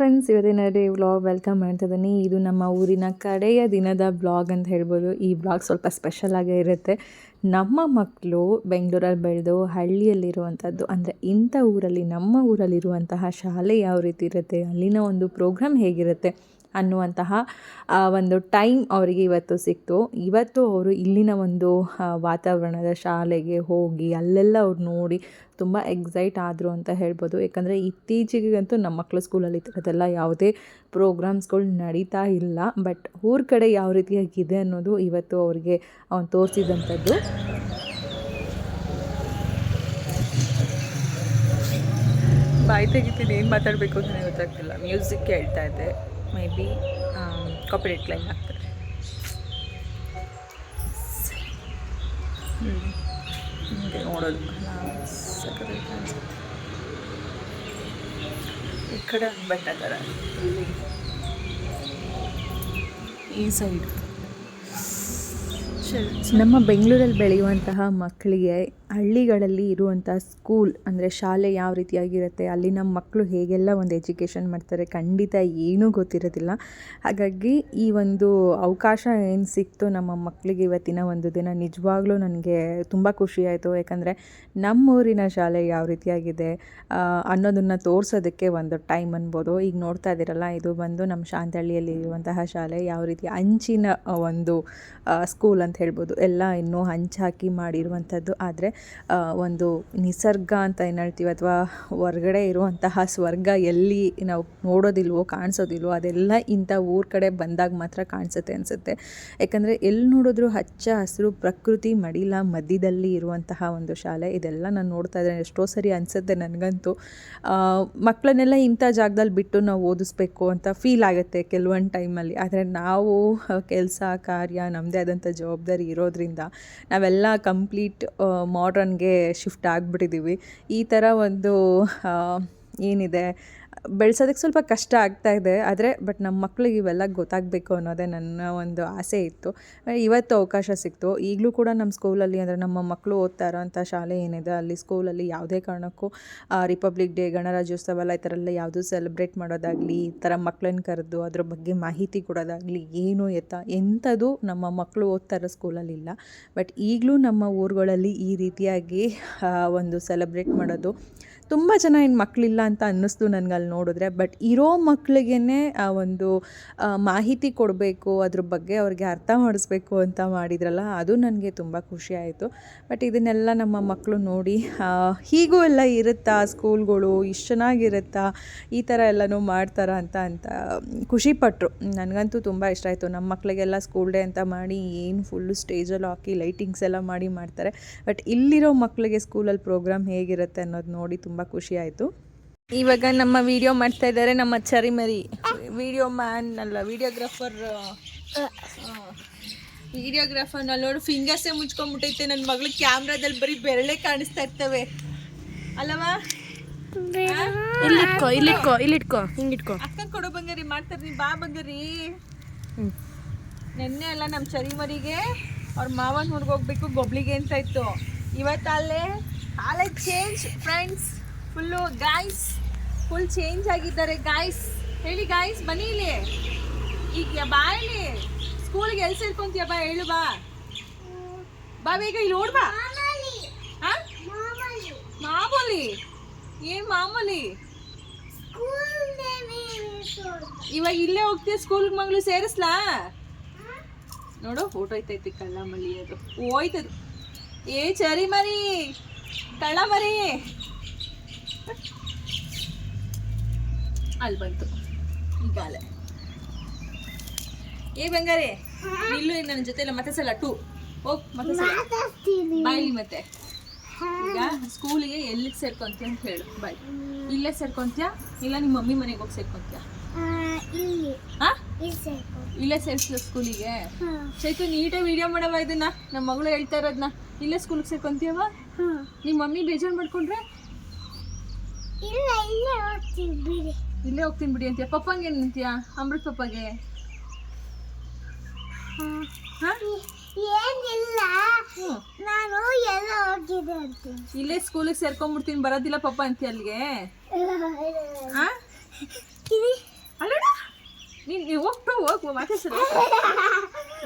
Friends ಇವತ್ತಿನ day vlog welcome ಮಾಡ್ತಿದ್ದೀನಿ. ಇದು ನಮ್ಮ ಊರಿನ ಕಡೆಯ ದಿನದ ಬ್ಲಾಗ್ ಅಂತ ಹೇಳ್ಬೋದು. ಈ ಬ್ಲಾಗ್ ಸ್ವಲ್ಪ ಸ್ಪೆಷಲ್ ಆಗೇ ಇರುತ್ತೆ. ನಮ್ಮ ಮಕ್ಕಳು ಬೆಂಗಳೂರಲ್ಲಿ ಬೆಳೆದು ಹಳ್ಳಿಯಲ್ಲಿರುವಂಥದ್ದು ಅಂದರೆ ಇಂಥ ಊರಲ್ಲಿ, ನಮ್ಮ ಊರಲ್ಲಿರುವಂತಹ ಶಾಲೆ ಯಾವ ರೀತಿ ಇರುತ್ತೆ, ಅಲ್ಲಿನ ಒಂದು ಪ್ರೋಗ್ರಾಮ್ ಹೇಗಿರುತ್ತೆ ಅನ್ನುವಂತಹ ಒಂದು ಟೈಮ್ ಅವರಿಗೆ ಇವತ್ತು ಸಿಕ್ತು. ಇವತ್ತು ಅವರು ಇಲ್ಲಿನ ಒಂದು ವಾತಾವರಣದ ಶಾಲೆಗೆ ಹೋಗಿ ಅಲ್ಲೆಲ್ಲ ಅವ್ರು ನೋಡಿ ತುಂಬ ಎಕ್ಸೈಟ್ ಆದರು ಅಂತ ಹೇಳ್ಬೋದು. ಯಾಕಂದರೆ ಇತ್ತೀಚೆಗಂತೂ ನಮ್ಮ ಮಕ್ಕಳ ಸ್ಕೂಲಲ್ಲಿ ಈ ಥರದ್ದೆಲ್ಲ ಯಾವುದೇ ಪ್ರೋಗ್ರಾಮ್ಸ್ಗಳು ನಡೀತಾ ಇಲ್ಲ. ಬಟ್ ಊರ ಕಡೆ ಯಾವ ರೀತಿಯಾಗಿದೆ ಅನ್ನೋದು ಇವತ್ತು ಅವರಿಗೆ ಅವನು ತೋರಿಸಿದಂಥದ್ದು. ಬಾಯಿ ತೆಗಿತೀನಿ, ಏನು ಮಾತಾಡಬೇಕು ಅಂತ ಗೊತ್ತಾಗ್ತಿಲ್ಲ. ಮ್ಯೂಸಿಕ್ ಹೇಳ್ತಾ ಇದ್ದೆ. ಮೇ ಬಿ ಕಾಪಿರೇಟ್ ಕ್ಲೈಮ್ ಆಗ್ತದೆ. ನೋಡೋದು ಸಖತ್ತಾಗಿ ಕಾಣಿಸುತ್ತೆ ಈ ಕಡೆ ಬೆಟ್ಟ ಥರ ಈ ಸೈಡ್ ನಮ್ಮ ಬೆಂಗಳೂರಲ್ಲಿ ಬೆಳೆಯುವಂತಹ ಮಕ್ಕಳಿಗೆ ಹಳ್ಳಿಗಳಲ್ಲಿ ಇರುವಂಥ ಸ್ಕೂಲ್ ಅಂದರೆ ಶಾಲೆ ಯಾವ ರೀತಿಯಾಗಿರುತ್ತೆ ಅಲ್ಲಿ ನಮ್ಮ ಮಕ್ಕಳು ಹೇಗೆಲ್ಲ ಒಂದು ಎಜುಕೇಷನ್ ಮಾಡ್ತಾರೆ ಖಂಡಿತ ಏನೂ ಗೊತ್ತಿರೋದಿಲ್ಲ. ಹಾಗಾಗಿ ಈ ಒಂದು ಅವಕಾಶ ಏನು ಸಿಕ್ತು ನಮ್ಮ ಮಕ್ಕಳಿಗೆ ಇವತ್ತಿನ ಒಂದು ದಿನ ನಿಜವಾಗ್ಲೂ ನನಗೆ ತುಂಬ ಖುಷಿ ಆಯಿತು. ಯಾಕಂದರೆ ನಮ್ಮೂರಿನ ಶಾಲೆ ಯಾವ ರೀತಿಯಾಗಿದೆ ಅನ್ನೋದನ್ನು ತೋರಿಸೋದಕ್ಕೆ ಒಂದು ಟೈಮ್ ಅನ್ಬೋದು. ಈಗ ನೋಡ್ತಾ ಇದ್ದೀರಲ್ಲ, ಇದು ಬಂದು ನಮ್ಮ ಶಾಂತಹಳ್ಳಿಯಲ್ಲಿ ಇರುವಂತಹ ಶಾಲೆ ಯಾವ ರೀತಿ ಅಂಚಿನ ಒಂದು ಸ್ಕೂಲ್ ಅಂತ ಹೇಳ್ಬೋದು. ಎಲ್ಲ ಇನ್ನೂ ಹಂಚಾಕಿ ಮಾಡಿರುವಂಥದ್ದು. ಆದರೆ ಒಂದು ನಿಸರ್ಗ ಅಂತ ಏನು ಹೇಳ್ತೀವಿ ಅಥವಾ ಹೊರ್ಗಡೆ ಇರುವಂತಹ ಸ್ವರ್ಗ ಎಲ್ಲಿ ನಾವು ನೋಡೋದಿಲ್ವೋ, ಕಾಣಿಸೋದಿಲ್ವೋ, ಅದೆಲ್ಲ ಇಂಥ ಊರ ಕಡೆ ಬಂದಾಗ ಮಾತ್ರ ಕಾಣಿಸುತ್ತೆ ಅನಿಸುತ್ತೆ. ಯಾಕಂದರೆ ಎಲ್ಲಿ ನೋಡಿದ್ರು ಹಚ್ಚ ಹಸಿರು, ಪ್ರಕೃತಿ ಮಡಿಲ ಮಧ್ಯದಲ್ಲಿ ಇರುವಂತಹ ಒಂದು ಶಾಲೆ. ಇದೆಲ್ಲ ನಾನು ನೋಡ್ತಾ ಇದ್ದೇನೆ. ಎಷ್ಟೋ ಸರಿ ಅನಿಸುತ್ತೆ ನನಗಂತೂ. ಮಕ್ಕಳನ್ನೆಲ್ಲ ಇಂಥ ಜಾಗದಲ್ಲಿ ಬಿಟ್ಟು ನಾವು ಓದಿಸ್ಬೇಕು ಅಂತ ಫೀಲ್ ಆಗುತ್ತೆ ಕೆಲವೊಂದು ಟೈಮಲ್ಲಿ ಆದರೆ ನಾವು ಕೆಲಸ, ಕಾರ್ಯ ನಮ್ಮದೇ ಆದಂಥ ಜವಾಬ್ದಾರಿ ಇರೋದ್ರಿಂದ ನಾವೆಲ್ಲ ಕಂಪ್ಲೀಟ್ ಮಾಡ್ರನ್ಗೆ ಶಿಫ್ಟ್ ಆಗಿಬಿಟ್ಟಿದ್ದೀವಿ ಈ ಥರ ಒಂದು ಏನಿದೆ? ಬೆಳ್ಸೋದಕ್ಕೆ ಸ್ವಲ್ಪ ಕಷ್ಟ ಆಗ್ತಾ ಇದೆ. ಆದರೆ ಬಟ್ ನಮ್ಮ ಮಕ್ಳಿಗೆ ಇವೆಲ್ಲ ಗೊತ್ತಾಗಬೇಕು ಅನ್ನೋದೇ ನನ್ನ ಒಂದು ಆಸೆ ಇತ್ತು. ಇವತ್ತು ಅವಕಾಶ ಸಿಕ್ತು. ಈಗಲೂ ಕೂಡ ನಮ್ಮ ಸ್ಕೂಲಲ್ಲಿ ಅಂದರೆ ನಮ್ಮ ಮಕ್ಕಳು ಓದ್ತಾ ಇರೋಂಥ ಶಾಲೆ ಏನಿದೆ, ಅಲ್ಲಿ ಸ್ಕೂಲಲ್ಲಿ ಯಾವುದೇ ಕಾರಣಕ್ಕೂ ರಿಪಬ್ಲಿಕ್ ಡೇ ಗಣರಾಜ್ಯೋತ್ಸವ ಎಲ್ಲ ಈ ಥರ ಎಲ್ಲ ಯಾವುದೂ ಸೆಲೆಬ್ರೇಟ್ ಮಾಡೋದಾಗಲಿ, ಈ ಥರ ಮಕ್ಕಳನ್ನ ಕರೆದು ಅದ್ರ ಬಗ್ಗೆ ಮಾಹಿತಿ ಕೊಡೋದಾಗಲಿ ಏನು ಎತ್ತ, ಎಂಥದ್ದು ನಮ್ಮ ಮಕ್ಕಳು ಓದ್ತಾ ಇರೋ ಸ್ಕೂಲಲ್ಲಿ ಇಲ್ಲ. ಬಟ್ ಈಗಲೂ ನಮ್ಮ ಊರುಗಳಲ್ಲಿ ಈ ರೀತಿಯಾಗಿ ಒಂದು ಸೆಲೆಬ್ರೇಟ್ ಮಾಡೋದು ತುಂಬ ಜನ ಏನು ಮಕ್ಕಳಿಲ್ಲ ಅಂತ ಅನ್ನಿಸ್ತು ನನಗೆ ಅಲ್ಲಿ ನೋಡಿದ್ರೆ. ಬಟ್ ಇರೋ ಮಕ್ಕಳಿಗೇ ಆ ಒಂದು ಮಾಹಿತಿ ಕೊಡಬೇಕು, ಅದ್ರ ಬಗ್ಗೆ ಅವ್ರಿಗೆ ಅರ್ಥ ಮಾಡಿಸ್ಬೇಕು ಅಂತ ಮಾಡಿದ್ರಲ್ಲ, ಅದು ನನಗೆ ತುಂಬ ಖುಷಿ ಆಯಿತು. ಬಟ್ ಇದನ್ನೆಲ್ಲ ನಮ್ಮ ಮಕ್ಕಳು ನೋಡಿ ಹೀಗೂ ಎಲ್ಲ ಇರುತ್ತಾ, ಸ್ಕೂಲ್ಗಳು ಇಷ್ಟು ಚೆನ್ನಾಗಿರುತ್ತಾ, ಈ ಥರ ಎಲ್ಲನೂ ಮಾಡ್ತಾರಾ ಅಂತ ಅಂತ ಖುಷಿಪಟ್ಟರು ನನಗಂತೂ ತುಂಬ ಇಷ್ಟ ಆಯಿತು. ನಮ್ಮ ಮಕ್ಕಳಿಗೆಲ್ಲ ಸ್ಕೂಲ್ ಡೇ ಅಂತ ಮಾಡಿ ಏನು ಫುಲ್ಲು ಸ್ಟೇಜಲ್ಲಿ ಹಾಕಿ ಲೈಟಿಂಗ್ಸ್ ಎಲ್ಲ ಮಾಡಿ ಮಾಡ್ತಾರೆ. ಬಟ್ ಇಲ್ಲಿರೋ ಮಕ್ಕಳಿಗೆ ಸ್ಕೂಲಲ್ಲಿ ಪ್ರೋಗ್ರಾಮ್ ಹೇಗಿರುತ್ತೆ ಅನ್ನೋದು ನೋಡಿ ತುಂಬ ಖುಷಿ ಆಯಿತು. ಇವಾಗ ನಮ್ಮ ವಿಡಿಯೋ ಮಾಡ್ತಾ ಇದ್ದಾರೆ ನಮ್ಮ ಚರಿ ಮರಿ ವಿಡಿಯೋ ಮ್ಯಾನ್ ಅಲ್ಲ ವಿಡಿಯೋಗ್ರಾಫರ್ ವಿಡಿಯೋಗ್ರಾಫರ್ ನೋಡು ಫಿಂಗರ್ಸೇ ಮುಚ್ಕೊಂಡ್ಬಿಟ್ಟೈತೆ ನನ್ನ ಮಗಳು ಕ್ಯಾಮ್ರಾದಲ್ಲಿ ಬರೀ ಬೆರಳೆ ಕಾಣಿಸ್ತಾ ಇರ್ತವೆ. ಅಲ್ಲವಾ? ಇಲ್ಲಿಟ್ಕೋ ಇಲ್ಲಿಟ್ಕೋ ಇಲ್ಲಿಟ್ಕೋ ಹಿಂಗಿಟ್ಕೋ. ಅಕ್ಕ ಕೊಡೋ ಬಂಗಾರಿ ಮಾಡ್ತಾರೆ ನೀ ಬಾ ಬಂಗಾರಿ. ನಿನ್ನೆ ಅಲ್ಲ ನಮ್ಮ ಚರಿಮರಿಗೆ ಅವ್ರ ಮಾವನ ಹುಡುಗೋಗ್ಬೇಕು ಹೋಗ್ಬೇಕು ಗೊಬ್ಳಿಗೆ ಅಂತ ಇತ್ತು. ಇವತ್ತಲ್ಲೇ ಅಲ್ಲೇ change friends full guys full change ಆಗಿದ್ದಾರೆ ಗಾಯ್ಸ್ ಹೇಳಿ ಗಾಯ್ಸ್ ಬನ್ನಿ ಇಲ್ಲಿ. ಈಗ ಬಾ ಇಲ್ಲಿ. ಸ್ಕೂಲ್ಗೆ ಎಲ್ಲಿ ಸೇರ್ಕೊಂತೀಯ ಬಾ ಹೇಳು ಬಾ. ಬಾ ಬೇಗ ಇಲ್ಲಿ ನೋಡ್ ಬಾ? ಮಾಮೂಲಿ. ಏನ್ ಮಾಮೂಲಿ? ಇವಾಗ ಇಲ್ಲೇ ಹೋಗ್ತೀಯ ಸ್ಕೂಲ್ ಮಗಳು ಸೇರಿಸ್ಲಾ? ನೋಡು ಊಟ ಕಳ್ಳ ಮಳಿ ಅದು. ಹೋಯ್ತದು. ಏ ಚರಿ ಮರಿ. ಕಳ್ಳ ಮರಿ. ಅಲ್ಲಿ ಬಂತು. ಈಗಾಲೆ ಏ ಬಂಗಾರಿ ಇನ್ನು ನನ್ನ ಜೊತೆ ಮತ್ತೆ ಸಲ ಟೂ ಹೋಗ್ ಮತ್ತೆ ಸಲ. ಬಾಯಿ ಮತ್ತೆ. ಈಗ ಸ್ಕೂಲಿಗೆ ಎಲ್ಲಿಗೆ ಸೇರ್ಕೊಂತೀಯ ಅಂತ ಹೇಳು. ಬಾಯ್ ಇಲ್ಲೇ ಸೇರ್ಕೊಂತೀಯ? ಇಲ್ಲ ನಿಮ್ಮ ಮಮ್ಮಿ ಮನೆಗೆ ಹೋಗಿ ಸೇರ್ಕೊಂತೀಯ? ಹಾ ಇಲ್ಲೇ. ಸೇರಿಸ್ಲ ಸ್ಕೂಲಿಗೆ ಚೈತು ನೀಟಾಗಿ ವಿಡಿಯೋ ಮಾಡವ ಇದನ್ನ. ನಮ್ಮ ಮಗಳು ಹೇಳ್ತಾ ಇರೋದನ್ನ ಇಲ್ಲೇ ಸ್ಕೂಲಿಗೆ ಸೇರ್ಕೊಂತೀಯವ ನಿಮ್ಮ ಮಮ್ಮಿ ಬೇಜಾರು ಮಾಡ್ಕೊಂಡ್ರೆ ಇಲ್ಲೇ ಹೋಗ್ತೀನಿ ಬಿಡಿ. ಅಂತೀಯ? ಪಪ್ಪಂಗೆ ಏನು ಅಂತೀಯ? ಅಮೃತ್ ಪಪ್ಪಗೆ? ಹಾ? ಏನಿಲ್ಲ. ನಾನು ಎಲ್ಲ ಹೋಗಿದ್ದೆ ಅಂತ ಇಲ್ಲೇ ಸ್ಕೂಲಿಗೆ ಸೇರ್ಕೊಂಡ್ಬಿಡ್ತೀನಿ ಬರೋದಿಲ್ಲ ಪಪ್ಪ ಅಂತೀಯ ಅಲ್ಲಿಗೆ? ಹಾ? ಅಲ್ಲಡ ನೀನು ನೀವು ಹೋಗ್ತು ಹೋಗು ಮತ್ತೆ ಸರಿ.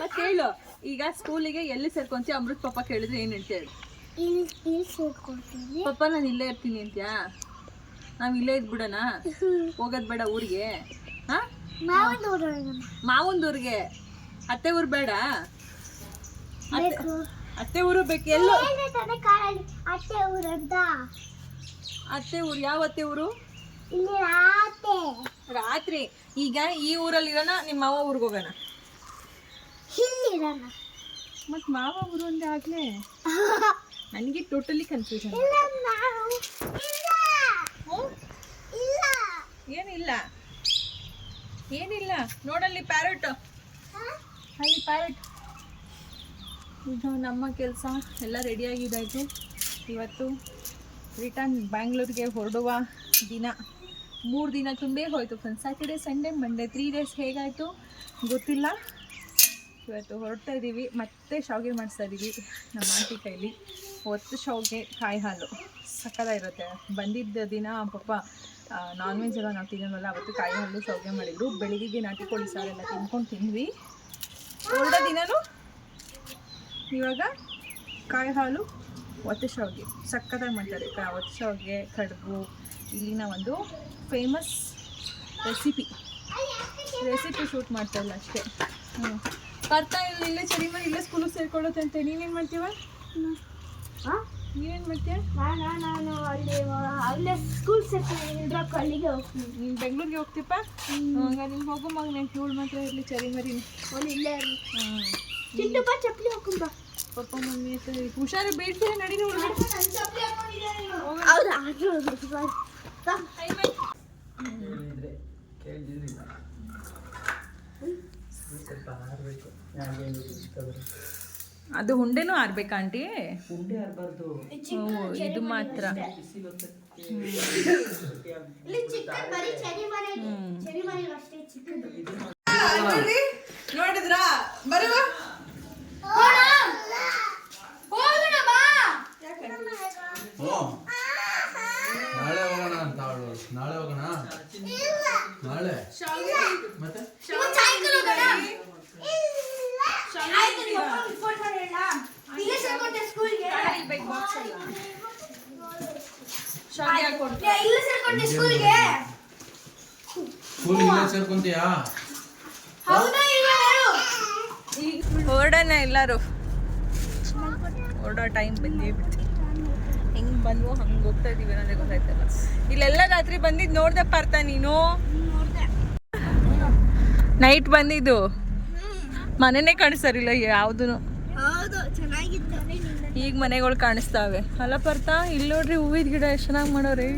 ಮತ್ತೆ ಹೇಳು ಈಗ ಸ್ಕೂಲಿಗೆ ಎಲ್ಲಿ ಸೇರ್ಕೊಂತೀಯ? ಅಮೃತ್ ಪಪ್ಪ ಕೇಳಿದ್ರೆ ಏನು ಹೇಳ್ತೀಯ? ಪಪ್ಪ ಇಲ್ಲಿ ಇಲ್ಲಿ ಸೇರ್ಕೊಳ್ತೀನಿ ನಾನು ಇಲ್ಲೇ ಇರ್ತೀನಿ ಅಂತ್ಯಾ? ನಾವು ಇಲ್ಲೇ ಇದ್ಬಿಡೋಣ ಹೋಗೋದ್ ಬೇಡ ಊರಿಗೆ. ಹಾ? ಮಾವಂದೂರ್ಗೆ ಅತ್ತೆ ಊರ್ ಬೇಡ. ಅತ್ತೆ ಅತ್ತೆ ಊರು ಬೇಕು. ಎಲ್ಲ ಅತ್ತೆ ಊರಂತ ಅತ್ತೆ ಊರು ಯಾವ ಅತ್ತೆ ಊರು ಇಲ್ಲಿ ರಾತೆ ರಾತ್ರಿ. ಈಗ ಈ ಊರಲ್ಲಿ ಇರೋಣ ನಿಮ್ಮ ಮಾವ ಊರಿಗೆ ಹೋಗೋಣ. ಇಲ್ಲಿರೋಣ ಮತ್ ಮಾವ ಊರು ಅಂದ್ರೆ ಆಗ್ಲೇ. ನನಗೆ ಟೋಟಲಿ ಕನ್ಫ್ಯೂಷನ್ ಇಲ್ಲ ನಾವು ಇಲ್ಲ ಇಲ್ಲ ಏನಿಲ್ಲ. ಏನಿಲ್ಲ. ನೋಡಲ್ಲಿ ಪ್ಯಾರಟ್ ಅಲ್ಲಿ ಪ್ಯಾರಟ್ ಇದು ನಮ್ಮ ಕೆಲಸ. ಎಲ್ಲ ರೆಡಿಯಾಗಿದ್ದಾಯಿತು ಇವತ್ತು ರಿಟರ್ನ್ ಬ್ಯಾಂಗ್ಳೂರಿಗೆ ಹೊರಡುವ ದಿನ. ಮೂರು ದಿನ ತುಂಬೇ ಹೋಯಿತು friends Saturday Sunday Monday three days ಹೇಗಾಯಿತು? ಗೊತ್ತಿಲ್ಲ. ಇವತ್ತು ಹೊರಡ್ತಾ ಇದ್ದೀವಿ ಮತ್ತೆ ಶಾವಿಗೆ ಮಾಡಿಸ್ತಾ ಇದ್ದೀವಿ ನಮ್ಮ ಆಂಟಿ ಕೈಲಿ. ಒತ್ತು ಶೋಗೆ ಕಾಯಿ ಹಾಲು ಸಕ್ಕದಾಗಿರುತ್ತೆ ಬಂದಿದ್ದ ದಿನ ಪಾಪ ನಾನ್ ವೆಜ್ ಎಲ್ಲ ನಾವು ತಿನ್ನೋಲ್ಲ ಅವತ್ತು ಕಾಯಿ ಹಾಲು ಶಾವಿಗೆ ಮಾಡಿದ್ರು. ಬೆಳಿಗ್ಗೆಗೆ ನಾಟಿ ಕೋಳಿ ಸಾರೆಲ್ಲ ತಿನ್ಕೊಂಡು ತಿಂದ್ವಿ. ಹೊರಡೋ ದಿನನೂ ಇವಾಗ ಕಾಯಿ ಹಾಲು ಒತ್ತು ಶಾವಿಗೆ ಸಕ್ಕತ್ತಾಗಿ ಮಾಡ್ತಾರೆ. ಒತ್ತು ಶಾವಿಗೆ ಕಡುಬು, ಇಲ್ಲಿನ ಒಂದು ಫೇಮಸ್ ರೆಸಿಪಿ ರೆಸಿಪಿ ಶೂಟ್ ಮಾಡ್ತಾರಲ್ಲ ಅಷ್ಟೇ. ಹ್ಞೂ ಬರ್ತಾ ಇಲ್ಲ, ಇಲ್ಲೇ ಚಳಿ ಇಲ್ಲೇ ಸ್ಕೂಲಿಗೆ ಸೇರ್ಕೊಳ್ಳುತ್ತೆ ಅಂತ ನೀವೇನು ಮಾಡ್ತೀವ? ನೀವೇನು ಮತ್ತೆ? ನಾನು ನಾನು ಅಲ್ಲಿ ಅಲ್ಲೇ ಸ್ಕೂಲ್ ಸೇರ್ತೀನಿ ಅಲ್ಲಿಗೆ ಹೋಗ್ತೀನಿ. ನೀನು ಬೆಂಗಳೂರಿಗೆ ಹೋಗ್ತೀಪ್ಪ? ಹಂಗಾರೆ ನೀನು ಹೋಗೋ ಮಗನೇ ಇವಳು ಮಾತ್ರ ಇರಲಿ ಚರಿ ಮರಿ. ಅವನು ಇಲ್ಲೇ ಹ್ಞೂ ಚಿಂಟು ಬಾ ಚಪ್ಪಲಿ ಹಾಕೊಂಬ ಪಪ್ಪ ಮಮ್ಮಿ ಹತ್ರ ಹುಷಾರು ಬೇಡ್ತೀರ ನಡೀರಿ ಒಳಗಡೆ ಹೌದಾ? ಇಷ್ಟ ಬಾ. ಅದು ಹುಂಡೆನೂ ಆರ್ಬೇಕಾ ಆಂಟಿ? ಇದು ಮಾತ್ರ. ನೋಡಿದ್ರಾ? ಬರುವ? ಹೋಗೋಣ ಬಾ. ಓ ನಾಳೆ ಹೋಗೋಣ ಅಂತ ಅವಳು. ನಾಳೆ ಹೋಗೋಣ? ನಾಳೆ? ಮತ್ತೆ ಸಾಯಂಕಾಲ ಹೋಗೋಣ ಆಯ್ತು ನಿಮ್ಮ ಅಪ್ಪನಿಗೆ ಫೋನ್ ಮಾಡಿ ಹೇಳ ಇಲ್ಲೇ ಸೇರ್ಕೊಂಡೆ ಸ್ಕೂಲ್ಗೆ ಇಲ್ಲೇ ಸೇರ್ಕೊಂಡೆ ಸ್ಕೂಲ್ಗೆ ಸ್ಕೂಲ್ ಇಲ್ಲೇ ಸೇರ್ಕೊಂತೀಯಾ? ಹೊರಡೋಣ ಎಲ್ಲರೂ. ಹೊರಡೋ ಟೈಮ್ ಬಂದೇ ಬಿಡ್ತು. ಹೆಂಗ್ ಬಂದ್ವು ಹಂಗೆ ಹೋಗ್ತಾ ಇದೀವಿ ಅನ್ನೋದೇ ಗೊತ್ತಾಯ್ತಲ್ಲ. ಇಲ್ಲೆಲ್ಲ ರಾತ್ರಿ ಬಂದಿದ್ದು ನೋಡ್ದೆ ಪಾರ್ಥ ನೀನು? ನೈಟ್ ಬಂದಿದ್ದು. ಮನೆನೇ ಕಾಣಿಸ್ತಾರಿಲ್ಲ ಯಾವ್ದು ಈಗ ಮನೆಗಳು ಕಾಣಿಸ್ತಾವೆ. ಅಲ್ಲ ಬರ್ತಾ ಇಲ್ಲಿ ನೋಡ್ರಿ ಹೂವಿದ ಗಿಡ ಎಷ್ಟು ಚೆನ್ನಾಗಿ ಮಾಡೋರಿ.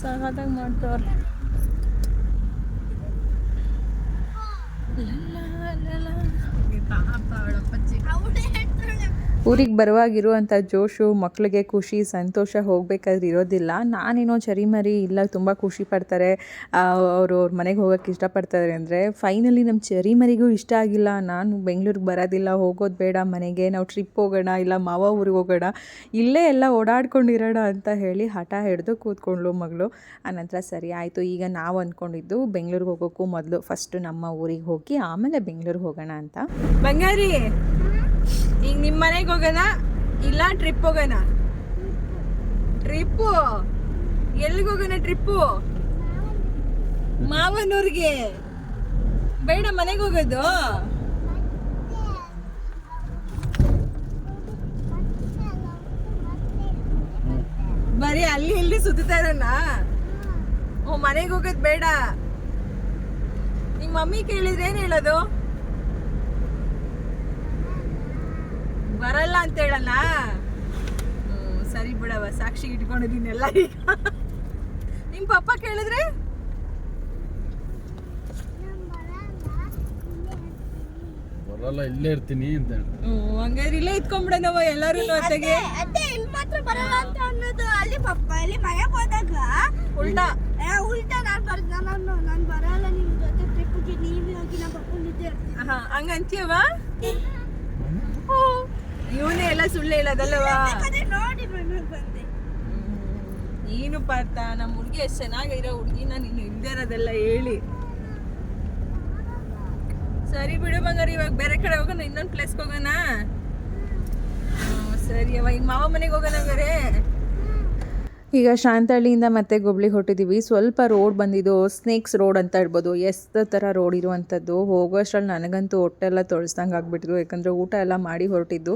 ಸಹದಾಗ ಮಾಡ್ತವ್ರೆ. ಊರಿಗೆ ಬರುವಾಗಿರುವಂಥ ಜೋಶು ಮಕ್ಕಳಿಗೆ ಖುಷಿ, ಸಂತೋಷ ಹೋಗಬೇಕಾದ್ರೆ ಇರೋದಿಲ್ಲ. ನಾನೇನೋ ಚರಿಮರಿ ಇಲ್ಲ, ತುಂಬ ಖುಷಿ ಪಡ್ತಾರೆ. ಅವರು ಅವ್ರ ಮನೆಗೆ ಹೋಗೋಕ್ಕೆ ಇಷ್ಟಪಡ್ತಾರೆ ಅಂದರೆ ಫೈನಲಿ ನಮ್ಮ ಚರಿಮರಿಗೂ ಇಷ್ಟ ಆಗಿಲ್ಲ. ನಾನು ಬೆಂಗಳೂರಿಗೆ ಬರೋದಿಲ್ಲ, ಹೋಗೋದು ಬೇಡ, ಮನೆಗೆ ನಾವು ಟ್ರಿಪ್ ಹೋಗೋಣ, ಇಲ್ಲ ಮಾವ ಊರಿಗೆ ಹೋಗೋಣ, ಇಲ್ಲೇ ಎಲ್ಲ ಓಡಾಡ್ಕೊಂಡಿರೋಣ ಅಂತ ಹೇಳಿ ಹಠ ಹಿಡಿದು ಕೂತ್ಕೊಂಡ್ಳು ಮಗಳು. ಆನಂತರ ಸರಿ ಆಯಿತು, ಈಗ ನಾವು ಅಂದ್ಕೊಂಡಿದ್ದು ಬೆಂಗಳೂರಿಗೆ ಹೋಗೋಕ್ಕೂ ಮೊದಲು ಫಸ್ಟು ನಮ್ಮ ಊರಿಗೆ ಹೋಗಿ ಆಮೇಲೆ ಬೆಂಗಳೂರಿಗೆ ಹೋಗೋಣ ಅಂತ. ಬಂಗಾರಿ! ಈಗ ನಿಮ್ಮ ಮನೆಗೆ ಹೋಗೋಣ ಇಲ್ಲ ಟ್ರಿಪ್ ಹೋಗೋಣ ಟ್ರಿಪ್ಪು ಎಲ್ಲಿಗೆ ಹೋಗೋಣ ಟ್ರಿಪ್ಪು ಮಾವನೂರಿಗೆ. ಬೇಡ, ಮನೆಗೆ ಹೋಗೋದು. ಬರೀ ಅಲ್ಲಿ ಇಲ್ಲಿ ಸುತ್ತಾ ಇರೋಣ? ಓ, ಮನೆಗೆ ಹೋಗೋದು ಬೇಡ. ನಿಮ್ಮ ಮಮ್ಮಿ ಕೇಳಿದ್ರೆ ಏನು ಹೇಳೋದು? ಬರಲ್ಲ ಅಂತ ಹೇಳಲ್ಲ. ಸರಿ ಬಿಡವ ಸಾಕ್ಷಿ ಇಟ್ಕೊಂಡಿದ್ದೀನೆಲ್ಲ ಈಗ. ನಿಮ್ ಪಪ್ಪ ಕೇಳಿದ್ರೆ? ಬರಲ್ಲ ಇಲ್ಲೇ ಇರ್ತೀನಿ ಅಂತ ಹಂಗಾದ್ರೆ ಇಲ್ಲೇ ಇತ್ಕೊಂಡ್ಬಿಡನವ ಎಲ್ಲರೂ ಅತ್ತೆಗೆ. ಅದೇ ಇಲ್ಲಿ ಮಾತ್ರ ಬರಲ್ಲ ಅಂತ ಅನ್ನೋದು ಅಲ್ಲಿ ಪಪ್ಪ ಅಲ್ಲಿ ಮನೆಗೆ ಹೋದಾಗ. ಉಲ್ಟಾ. ಏ, ಉಲ್ಟಾ ನಾನು ಬರ್ ನಾನು ನಾನು ಬರಲ್ಲ ನಿಮ್ಮ ಜೊತೆ ಟ್ರಿಪ್ಗೆ ನೀವೇ ಹೋಗಿ ನಮ್ಮ ಪಪ್ಪನ ಜೊತೆ. ಹಂಗಂತೀಯವ ಇವನೇ ಎಲ್ಲ ಸುಳ್ಳು ಹೇಳೋದಲ್ಲವಾ? ನೋಡಿ ಬಂದೆ. ನೀನು ಪಾರ್ಥ ನಮ್ಮ ಹುಡುಗಿ ಎಷ್ಟು ಚೆನ್ನಾಗಿರೋ ಹುಡುಗಿನ ನೀನು ಇಲ್ದೇ ಇರೋದೆಲ್ಲ ಹೇಳಿ. ಸರಿ ಬಿಡು ಬಂಗಾರ ಇವಾಗ ಬೇರೆ ಕಡೆ ಹೋಗೋಣ ಇನ್ನೊಂದು ಪ್ಲೇಸ್ಗೆ ಹೋಗೋಣ. ಸರಿ ಅವ ಈಗ ಮಾವ ಮನೆಗೆ ಹೋಗೋಣ ಹಂಗಾರೆ ಈಗ ಶಾಂತಹಳ್ಳಿಯಿಂದ ಮತ್ತೆ ಗೊಬ್ಳಿಗೆ ಹೊಟ್ಟಿದ್ದೀವಿ ಸ್ವಲ್ಪ ರೋಡ್ ಬಂದಿದ್ದು ಸ್ನೇಕ್ಸ್ ರೋಡ್ ಅಂತ ಹೇಳ್ಬೋದು ಎಸ್ತ ಥರ ರೋಡ್ ಇರುವಂಥದ್ದು. ಹೋಗೋಷ್ಟ್ರಲ್ಲಿ ನನಗಂತೂ ಹೊಟ್ಟೆಲ್ಲ ತೊಳ್ಸ್ದಂಗೆ ಆಗ್ಬಿಟ್ಟಿದ್ದು ಯಾಕಂದರೆ ಊಟ ಎಲ್ಲ ಮಾಡಿ ಹೊರಟಿದ್ದು.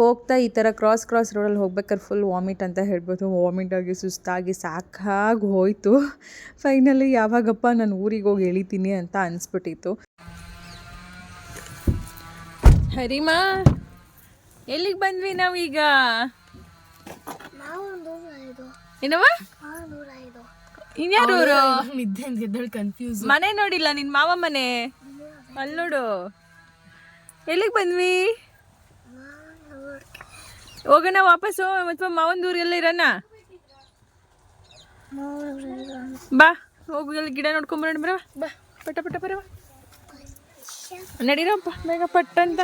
ಹೋಗ್ತಾ ಈ ಥರ ಕ್ರಾಸ್ ಕ್ರಾಸ್ ರೋಡಲ್ಲಿ ಹೋಗ್ಬೇಕಾದ್ರೆ ಫುಲ್ ವಾಮಿಟ್ ಅಂತ ಹೇಳ್ಬೋದು. ವಾಮಿಟ್ ಆಗಿ ಸುಸ್ತಾಗಿ ಸಾಕಾಗಿ ಹೋಯಿತು. ಫೈನಲಿ ಯಾವಾಗಪ್ಪ ನಾನು ಊರಿಗೆ ಹೋಗಿ ಎಳಿತೀನಿ ಅಂತ ಅನಿಸ್ಬಿಟ್ಟಿತ್ತು. ಹರಿಮಾ, ಎಲ್ಲಿಗೆ ಬಂದ್ವಿ ನಾವೀಗ? ಏನವ ಇನ್ಯಾರು ನಿದ್ದೆ ಕನ್ಫ್ಯೂಸ್ ಮನೆ ನೋಡಿಲ್ಲ ನಿನ್ ಮಾವ ಮನೆ? ಅಲ್ಲಿ ನೋಡು. ಎಲ್ಲಿಗೆ ಬಂದ್ವಿ? ಹೋಗೋಣ ವಾಪಸ್ಸು ಅಥವಾ ಮಾವನ ಊರಿಗೆಲ್ಲ ಇರೋಣ ಬಾ ಹೋಗಿ ಅಲ್ಲಿ ಗಿಡ ನೋಡ್ಕೊಂಬರೋಣ ಬರವ ಬಾ ಪಟ ಪಟ ಬರವ ನಡೀರಪ್ಪ ಬೇಗ ಪಟ್ಟಂತ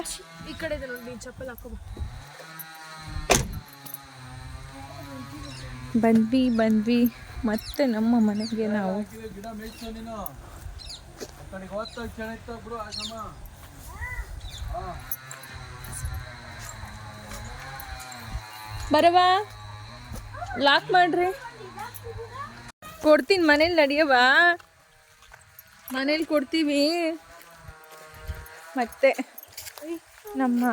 ಈ ಕಡೆ ಚಪ್ಪಲ್ ಹಾಕೋ ಬಂದ್ವಿ ಬಂದ್ವಿ. ಮತ್ತೆ ನಮ್ಮ ಮನೆಗೆ ನಾವು. ಬರವಾ ಲಾಕ್ ಮಾಡ್ರಿ. ಕೊಡ್ತೀನಿ, ಮನೇಲಿ ನಡೆಯವಾ ಮನೇಲಿ ಕೊಡ್ತೀವಿ. ಮತ್ತೆ ನಮ್ಮ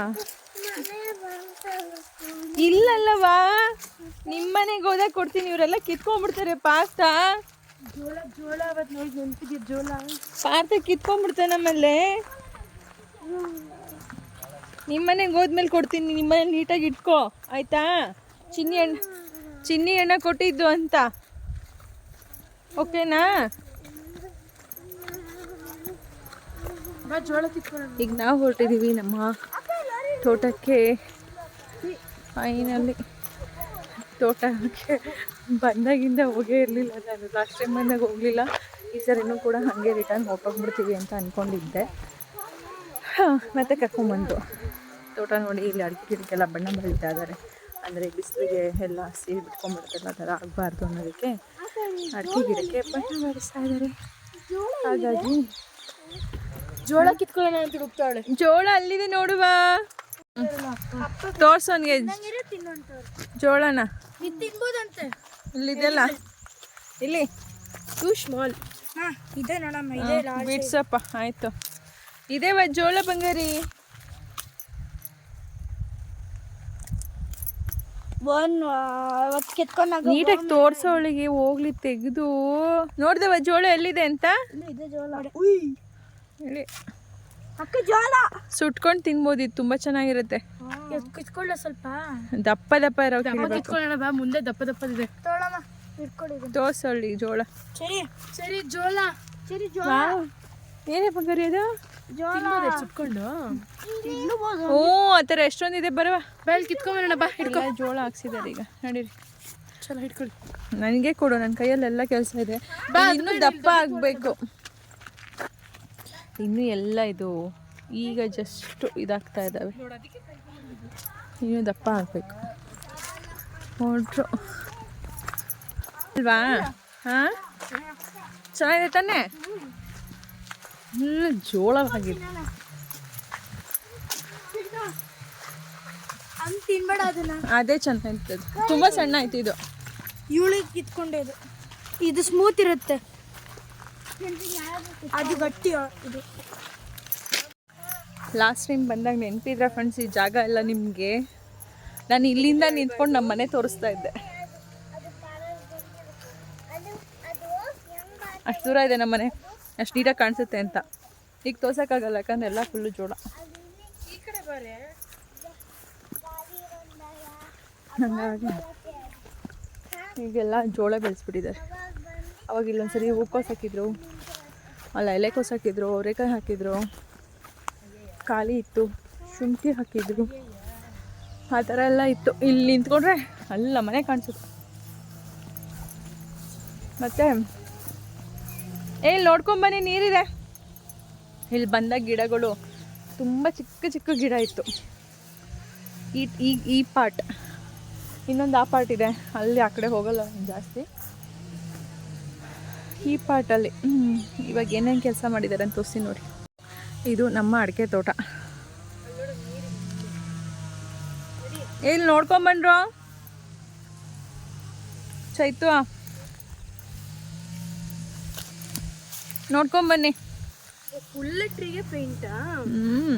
ಇಲ್ಲಲ್ಲವಾ? ನಿಮ್ಮ ಮನೆಗೆ ಹೋದಾಗ ಕೊಡ್ತೀನಿ ಇವರೆಲ್ಲ ಕಿತ್ಕೊಂಡ್ಬಿಡ್ತಾರೆ ಪಾಸ್ತಾ ಜೋಳ ಜೋಳ ಅವತ್ತು ನೋಡಿ ನೆನಪಿಗೆ ಜೋಳ? ಪಾರ್ಥ ಕಿತ್ಕೊಂಡ್ಬಿಡ್ತಾನೆ ಆಮೇಲೆ ನಿಮ್ಮ ಮನೆಗೆ ಹೋದ್ಮೇಲೆ ಕೊಡ್ತೀನಿ ನಿಮ್ಮ ಮನೇಲಿ ನೀಟಾಗಿ ಇಟ್ಕೋ ಆಯ್ತಾ? ಚಿನ್ನಿ ಹಣ್ಣು ಚಿನ್ನಿ ಹಣ್ಣ ಕೊಟ್ಟಿದ್ದು ಅಂತ. ಓಕೆನಾ? ಈಗ ನಾವು ಹೊರಟಿದ್ದೀವಿ ನಮ್ಮ ತೋಟಕ್ಕೆ. ಫೈನಲಿ ತೋಟಕ್ಕೆ ಬಂದಾಗಿಂದ ಹೋಗೇ ಇರಲಿಲ್ಲ ನಾನು. ಲಾಸ್ಟ್ ಟೈಮ್ ಬಂದಾಗ ಹೋಗಲಿಲ್ಲ. ಈ ಸರಿನೂ ಕೂಡ ಹಾಗೆ ರಿಟರ್ನ್ ಹೊರಟೋಗ್ಬಿಡ್ತೀವಿ ಅಂತ ಅಂದ್ಕೊಂಡಿದ್ದೆ ಮತ್ತೆ ಕರ್ಕೊಂಬಂದು. ತೋಟ ನೋಡಿ ಇಲ್ಲಿ ಅಡಿಕೆ ಗಿಡಕ್ಕೆಲ್ಲ ಬಣ್ಣ ಬಳಿತಾ ಇದ್ದಾರೆ. ಅಂದರೆ ಬಿಸಿಲಿಗೆ ಎಲ್ಲ ಸಿಹಿ ಬಿಟ್ಕೊಂಡ್ಬಿಡ್ತಾರೆ ಆ ಥರ ಆಗಬಾರ್ದು ಅನ್ನೋದಕ್ಕೆ ಅಡಿಕೆ ಗಿಡಕ್ಕೆ ಬಣ್ಣ ಬಡಿಸ್ತಾ ಇದ್ದಾರೆ. ಹಾಗಾಗಿ ಜೋಳ ಕಿತ್ಕೊಳ್ಳೋಣ ಅಂತ ಹೋಗ್ತಾಳೆ ಜೋಳ ಅಲ್ಲಿದೆ ನೋಡುವ. ತೋರ್ಸೋನ್ಗೆ ಜೋಳನ. ಇಲ್ಲಿದೆಲ್ಲ? ಇಲ್ಲಿ. ಟೂ ಸ್ಮಾಲ್ ಇದೆ ನೋಡಮ್ಮ ಇದೆ ಬಿಡ್ಸಪ್ಪ ಆಯ್ತು. ಇದೇವ ಜೋಳ ಬಂಗಾರಿ. ನೀಟಾಗಿ ತೋರ್ಸೋಳಿಗೆ ಹೋಗ್ಲಿ ತೆಗೆದು. ನೋಡ್ದವ ಜೋಳ ಎಲ್ಲಿದೆ ಅಂತ? ಇದೆ ಜೋಳ. ಹೇಳಿ ಅಕ್ಕ ಜೋಳ. ಸುಟ್ಕೊಂಡು ಇದು ತುಂಬಾ ಚೆನ್ನಾಗಿರುತ್ತೆ. ಕಿತ್ಕೊಳ್ಳ ಸ್ವಲ್ಪ. ದಪ್ಪ ದಪ್ಪ ಇರೋ ಕಿತ್ಕೊಳ್ಳೋಣ ಬಾ ಮುಂದೆ ದಪ್ಪ ದಪ್ಪ ಇದೆ. ಇಟ್ಕೊಂಡಿದ್ದೀನಿ ತೋರ್ಸೋಳಿ ಜೋಳ. ಸರಿ ಸರಿ ಜೋಳ. ಸರಿ ಜೋಳ. ಏನೇ ಬಂಗಾರಿ ಅದು? ಜೋಳ. ಸುಟ್ಕೊಂಡು? ಓ ಆ ಥರ ಎಷ್ಟೊಂದಿದೆ ಬರವ. ಬೆಳ್ ಕಿತ್ಕೊಂಬರೋಣ ಬಾ ಹಿಡ್ಕೊ. ಜೋಳ ಹಾಕ್ಸಿದ್ದಾರೆ ಈಗ ನಡೀರಿ. ಚಲೋ ಹಿಡ್ಕೊಳ್ಳಿ. ನನಗೆ ಕೊಡು ನನ್ನ ಕೈಯಲ್ಲೆಲ್ಲ ಕೆಲಸ ಇದೆ. ಇನ್ನೂ ದಪ್ಪ ಆಗಬೇಕು. ಇನ್ನು ಎಲ್ಲ ಇದು ಈಗ ಜಸ್ಟ್ ಇದಾಗ್ತಾ ಇದ್ದಾವೆ ಇನ್ನು ದಪ್ಪ ಆಗಬೇಕು. ನೋಡ್ರು ಅಲ್ವಾ? ಹಾಂ? ಚೆನ್ನಾಗಿದೆ ತಾನೇ? ಹ್ಞೂ ಜೋಳವಾಗಿದೆ. ಅದೇ ಚೆನ್ನಾಗಿರ್ತದೆ. ತುಂಬ ಸಣ್ಣ ಆಯ್ತು ಇದು. ಇವಳಿಗೆ ಕಿತ್ಕೊಂಡೆ ಇದು. ಇದು ಸ್ಮೂತ್ ಇರುತ್ತೆ. ಅದು ಗಟ್ಟಿ ಇದು. ಲಾಸ್ಟ್ ಟೈಮ್ ಬಂದಾಗ ನೆನಪಿದ್ರೆ ಫ್ರೆಂಡ್ಸ್ ಈ ಜಾಗ ಎಲ್ಲ ನಿಮಗೆ. ನಾನು ಇಲ್ಲಿಂದ ನಿಂತ್ಕೊಂಡು ನಮ್ಮ ಮನೆ ತೋರಿಸ್ತಾ ಇದ್ದೆ. ಅಷ್ಟು ದೂರ ಇದೆ ನಮ್ಮ ಮನೆ. ಅಷ್ಟು ನೀಟಾಗಿ ಕಾಣಿಸುತ್ತೆ ಅಂತ. ಈಗ ತೋರ್ಸೋಕ್ಕಾಗಲ್ಲ ಯಾಕಂದ್ರೆ ಎಲ್ಲ ಫುಲ್ಲು ಜೋಳ. ಹಂಗಾಗಿ ಈಗೆಲ್ಲ ಜೋಳ ಬೆಳೆಸ್ಬಿಟ್ಟಿದ್ದಾರೆ. ಅವಾಗ ಇಲ್ಲೊಂದ್ಸರಿ ಹೂಕೋಸು ಹಾಕಿದ್ರು, ಅಲ್ಲ ಎಲೆಕೋಸು ಹಾಕಿದ್ರು, ಅವರೆಕಾಯಿ ಹಾಕಿದ್ರು, ಖಾಲಿ ಇತ್ತು, ಶುಂಠಿ ಹಾಕಿದ್ರು. ಆ ಥರ ಎಲ್ಲ ಇತ್ತು. ಇಲ್ಲಿ ನಿಂತ್ಕೊಂಡ್ರೆ ಅಲ್ಲ ಮನೆ ಕಾಣಿಸುತ್ತೆ. ಮತ್ತೆ ಇಲ್ಲಿ ನೋಡ್ಕೊಂಬನ್ನಿ ನೀರಿದೆ. ಇಲ್ಲಿ ಬಂದ ಗಿಡಗಳು, ತುಂಬ ಚಿಕ್ಕ ಚಿಕ್ಕ ಗಿಡ ಇತ್ತು. ಈ ಈ ಪಾರ್ಟ್ ಇನ್ನೊಂದು ಆ ಪಾರ್ಟ್ ಇದೆ. ಅಲ್ಲಿ ಆ ಕಡೆ ಹೋಗಲ್ಲ ಜಾಸ್ತಿ. ಈ ಪಾಟಲ್ಲಿ. ಇವಾಗ ಏನೇನು ಕೆಲಸ ಮಾಡಿದ್ದಾರೆ ಅಂತ ತೋರಿಸಿ ನೋಡಿ. ಇದು ನಮ್ಮ ಅಡಿಕೆ ತೋಟ. ಇಲ್ಲಿ ನೋಡ್ಕೊಂಬಂದ್ರು? ಚೈತು ನೋಡ್ಕೊಂಬನ್ನಿ. ಫುಲ್ ಟ್ರೀಗೆ ಪೇಂಟಾ ಹ್ಞೂ